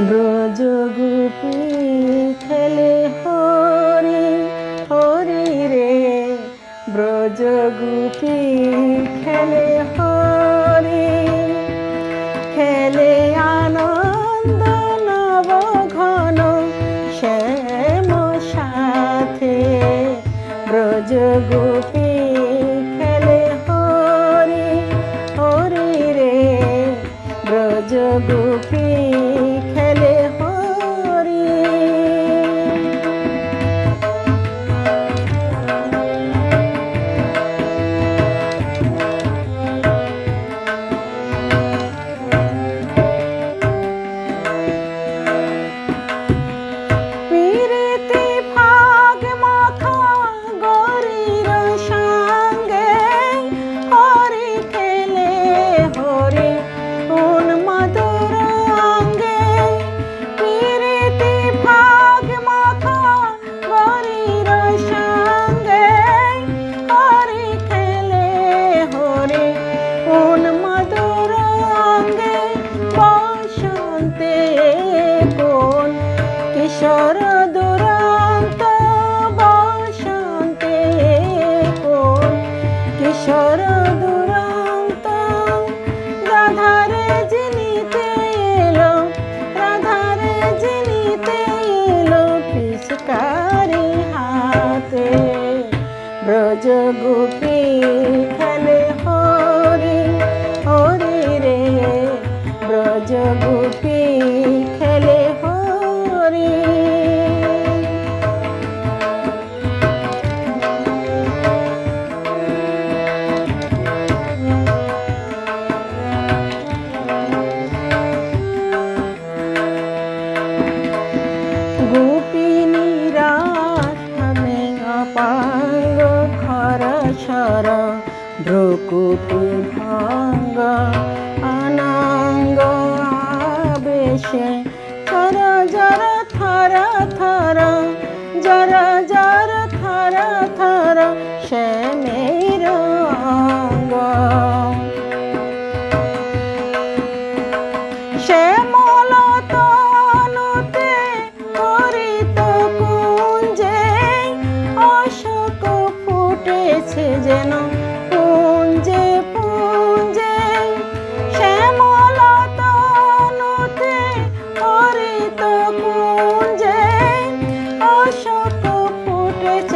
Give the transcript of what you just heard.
ব্রজগুপি খেলে হরি হরি রে। ব্রজগুপি খেলে হরি, খেলে আনন্দ নব ঘন শ্যাম সাথে। ব্রজগুপি খেলে হরি হরি রে। ব্রজগুপি ব্রজ গোপী খানে হরে হরে রে। ব্রজ সারা ভ্রুকুটি ভাঙ্গা অনাঙ্গ বেশে থারা যারা থারা থারা, যারা যারা থারা থারা, সে মেরঙ্গ সে Good job.